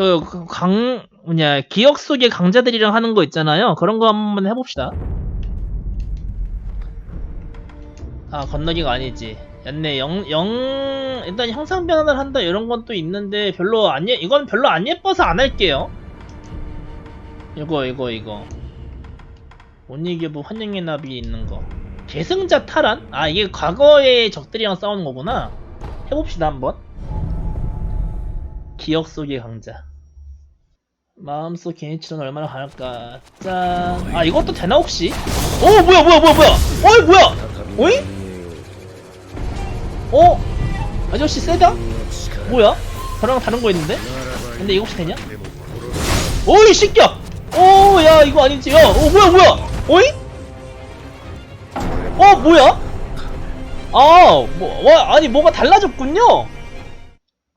그, 그 강, 뭐냐, 기억 속의 강자들이랑 하는 거 있잖아요. 그런 거 한번 해봅시다. 아, 건너기가 아니지. 였네, 영, 영, 일단 형상 변환을 한다, 이런 건 또 있는데, 별로 안 예, 이건 별로 안 예뻐서 안 할게요. 이거, 이거, 이거. 온니기부 환영의 나비 있는 거. 계승자 탈환? 아, 이게 과거의 적들이랑 싸우는 거구나. 해봅시다, 한번. 기억 속의 강자. 마음속 개인치는 얼마나 강할까? 짠. 아, 이것도 되나, 혹시? 어, 뭐야, 뭐야, 뭐야, 뭐야! 어이, 뭐야! 어이? 어? 아저씨 세다? 뭐야? 저랑 다른 거 있는데? 근데 이거 혹시 되냐? 어이, 새끼야! 오, 야, 이거 아니지. 야, 어, 뭐야, 뭐야! 어이? 어, 뭐야? 아, 뭐, 와, 아니, 뭐가 달라졌군요?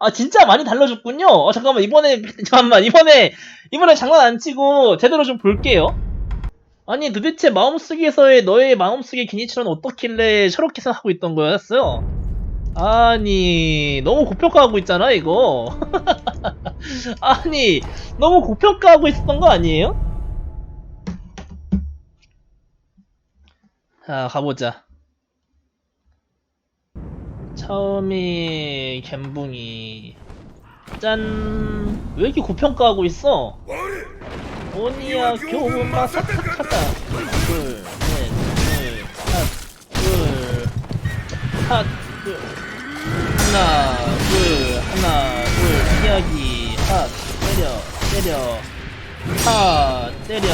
아, 진짜 많이 달라졌군요? 어, 잠깐만, 이번에, 잠깐만, 이번에, 이번에 장난 안 치고, 제대로 좀 볼게요. 아니, 도대체 마음속에서의 너의 마음속의 기니처럼 어떻길래 저렇게 생각하고 있던 거였어요? 아니, 너무 고평가하고 있잖아, 이거. 아니, 너무 고평가하고 있었던 거 아니에요? 자, 가보자. 처음이 갬붕이 짠! 왜 이렇게 고평가하고 있어? 오니야 교훈마 사탁하다 둘, 넷, 둘, 핫, 둘, 핫, 둘 하나, 둘, 하나, 둘, 피하기 핫, 때려, 때려 하, 때려,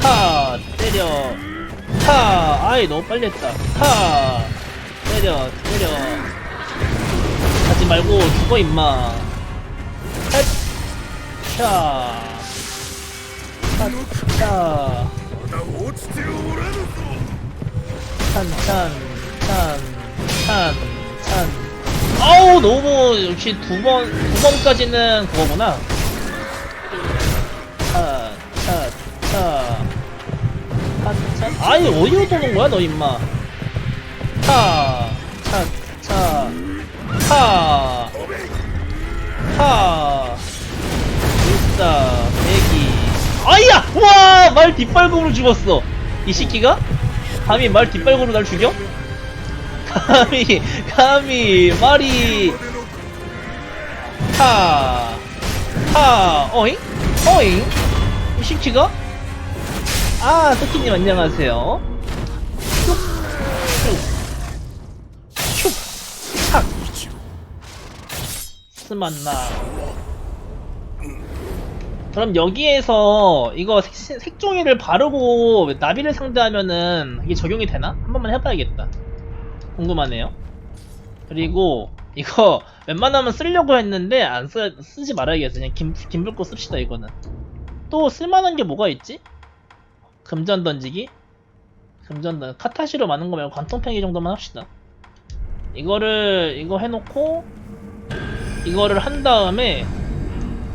하, 때려 하, 아이 너무 빨리 했다 하, 때려, 때려 말고 죽어 임마. 샷 탄탄 탄탄탄탄탄. 아우 너무 역시 두 번 두 번까지는 그거구나. 탄탄탄탄탄 아니 어디로 도는 거야 너 임마? 차차차. 차. 차. 일사, 대기. 아이야! 와! 말 뒷발굽으로 죽었어. 이 새끼가? 감히 말 뒷발구로 날 죽여? 감히 감히 말이 하, 하, 어잉? 어잉? 이 시키가? 아, 토끼님 안녕하세요. 스 만나. 그럼 여기에서 이거 색, 색종이를 바르고 나비를 상대하면은 이게 적용이 되나? 한 번만 해봐야겠다. 궁금하네요. 그리고 이거 웬만하면 쓰려고 했는데 안 쓰, 쓰지 말아야겠어. 그냥 김, 김불꽃 씁시다 이거는. 또 쓸만한 게 뭐가 있지? 금전 던지기? 금전 던 카타시로 많은 거 말고 관통팽이 정도만 합시다. 이거를 이거 해놓고 이거를 한 다음에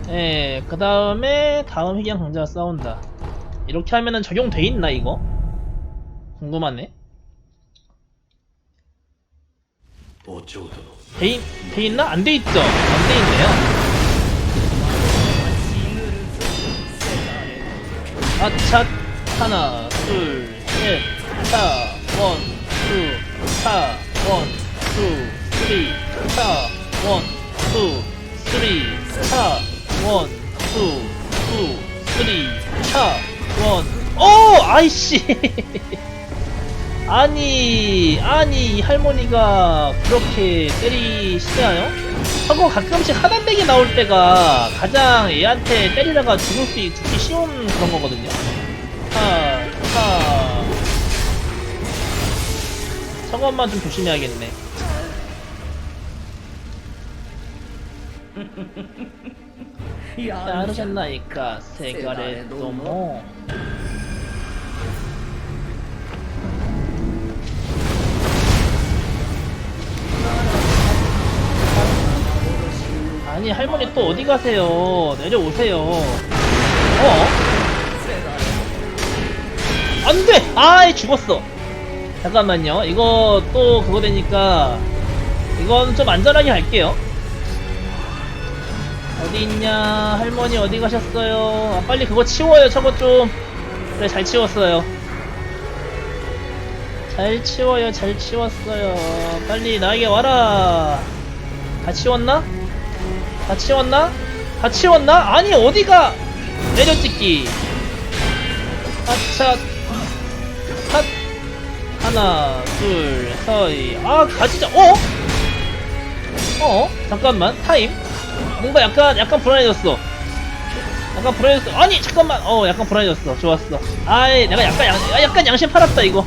예, 그 다음에 다음 희귀한 강자와 싸운다 이렇게 하면은 적용돼 있나 이거? 궁금하네 돼, 있, 돼 있나? 안 돼 있죠? 안 돼 있네요 아차 하나 둘셋차원투차원투 쓰리 차원 투, 쓰리, 차, 원, 투, 투, 쓰리, 차, 원, 오! 아이씨! 아니, 아니, 이 할머니가 그렇게 때리시나요? 하고 가끔씩 하단백이 나올 때가 가장 얘한테 때리다가 죽을 수, 있- 죽기 쉬운 그런 거거든요. 하, 하. 저것만 좀 조심해야겠네. 도모. 아니 할머니 또 어디 가세요? 내려오세요. 어? 안 돼! 아이 죽었어. 잠깐만요. 이거 또 그거 되니까 이건 좀 안전하게 할게요. 어디 있냐? 할머니 어디 가셨어요? 아, 빨리 그거 치워요 저거 좀. 그래 잘 치웠어요. 잘 치워요 잘 치웠어요. 빨리 나에게 와라. 다 치웠나? 다 치웠나? 다 치웠나? 아니 어디가? 내려찍기. 아차 핫. 하나 둘 서이. 아 가지자 어? 어? 잠깐만 타임 뭔가 약간 약간 불안해졌어 약간 불안해졌어 아니 잠깐만 어 약간 불안해졌어 좋았어 아이 내가 약간 양 아, 약간 양심 팔았다 이거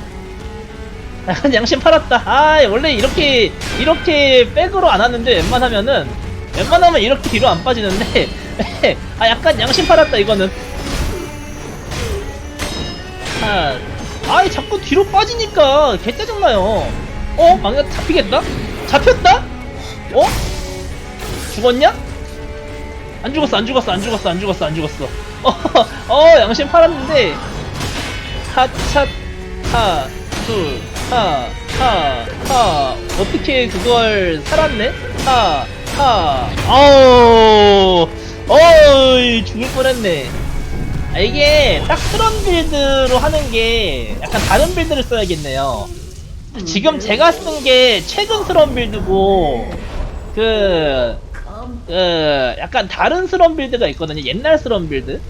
약간 양심 팔았다 아이 원래 이렇게 이렇게 백으로 안 하는데 웬만하면은 웬만하면 이렇게 뒤로 안 빠지는데 아 약간 양심 팔았다 이거는 아 아이 자꾸 뒤로 빠지니까 개 짜증나요 어? 망가 잡히겠다? 잡혔다? 어? 죽었냐? 안 죽었어 안 죽었어 안 죽었어 안 죽었어 안 죽었어. 어, 어 양심 팔았는데. 하차 하둘 하 하 하. 어떻게 그걸 살았네? 하 하. 아우 어이 죽을 뻔했네. 아, 이게 딱 그런 빌드로 하는 게 약간 다른 빌드를 써야겠네요. 지금 제가 쓴 게 최근스러운 빌드고 그, 그 약간 다른 스런 빌드가 있거든요. 옛날 스런 빌드.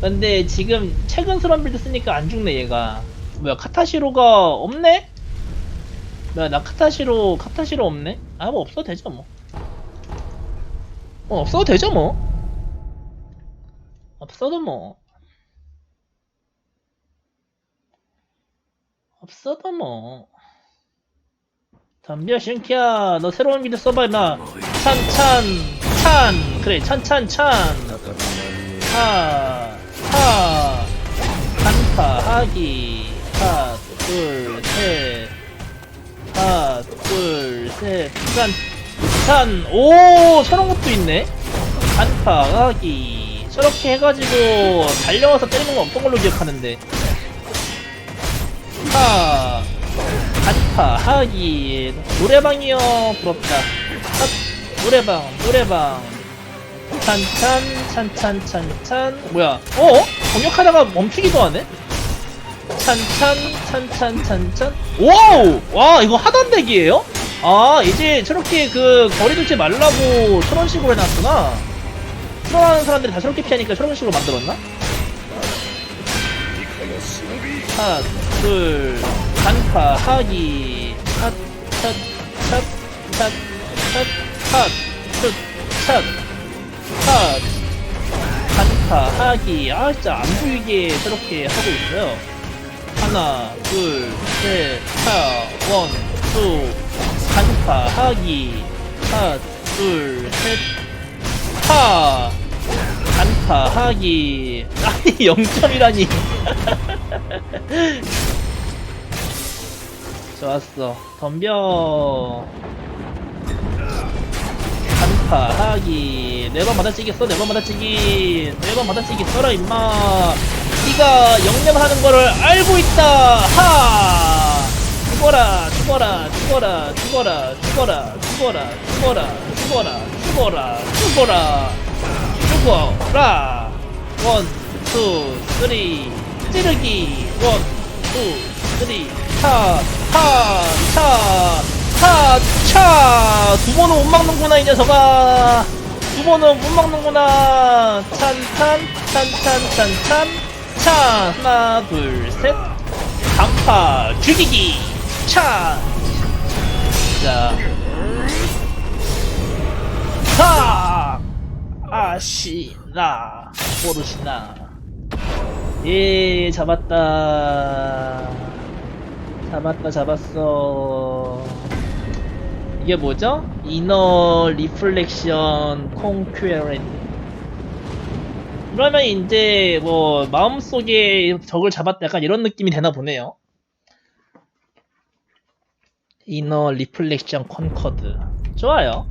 근데 지금 최근 스런 빌드 쓰니까 안 죽네 얘가. 뭐야 카타시로가 없네? 뭐야 나 카타시로 카타시로 없네? 아 뭐 없어도 되죠 뭐. 어, 없어도 되죠 뭐. 없어도 뭐. 없어도 뭐. 덤벼 신키야. 너 새로운 빌드 써봐 임마. 찬찬 찬 그래 찬찬 찬 하하. 한파 하기. 하나 둘셋. 하나 둘셋짠짠오 저런 것도 있네. 한파 하기. 저렇게 해가지고 달려와서 때리는 건 없던 걸로 기억하는데? 하. 한파 하기. 노래방이요. 부럽다. 핫, 노래방 노래방. 찬찬 찬찬 찬찬. 뭐야? 어? 공격하다가 멈추기도 하네? 찬찬 찬찬 찬찬. 와우! 와 이거 하단 덱이에요? 아 이제 저렇게 그 거리 두지 말라고 저런 식으로 해놨구나. 트롤하는 사람들이 다 저렇게 피하니까 저런 식으로 만들었나? 하나, 둘, 단파, 하기, 핫, 찻, 찻, 핫, 슛, 찻, 핫, 단파, 하기. 아, 진짜 안 보이게 저렇게 하고 있어요. 하나, 둘, 셋, 차, 원, 투, 단파, 하기, 핫, 둘, 셋, 파, 단파, 하기. 아니, 0점이라니. 좋았어. 덤벼. 단파 하기. 네번 받아치기 써. 네번 받아치기. 네번 받아치기 써라 임마. 네가 영념하는 거를 알고 있다. 하. 죽어라. 죽어라. 죽어라. 죽어라. 죽어라. 죽어라. 죽어라. 죽어라. 죽어라. 죽어라. 죽어라. 원, 투, 쓰리. 찌르기. 원, 투, 쓰리. 차, 차. 두 번은 못 막는구나, 이 녀석아. 두 번은 못 막는구나. 찬, 찬, 찬, 찬, 찬, 찬. 차. 하나, 둘, 셋. 강파, 죽이기. 차. 자. 차. 아시나. 모르시나. 예, 잡았다. 잡았다, 잡았어. 이게 뭐죠? 이너 리플렉션 콩큐에렌. 그러면 이제 뭐 마음속에 적을 잡았다 약간 이런 느낌이 되나 보네요. 이너 리플렉션 컨커드. 좋아요.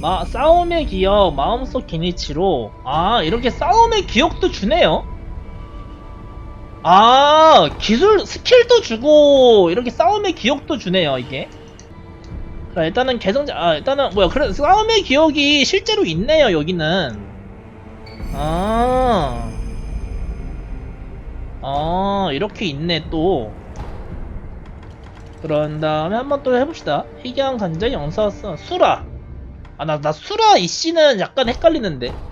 마, 싸움의 기억, 마음속 기니치로, 아, 이렇게 싸움의 기억도 주네요? 아, 기술, 스킬도 주고, 이렇게 싸움의 기억도 주네요, 이게. 자, 일단은 개성자, 아, 일단은, 뭐야, 그래, 싸움의 기억이 실제로 있네요, 여기는. 아. 아, 이렇게 있네, 또. 그런 다음에 한번 또 해봅시다. 희귀한 간자 영사왔어. 수라. 아, 나, 나 수라 이씨는 약간 헷갈리는데.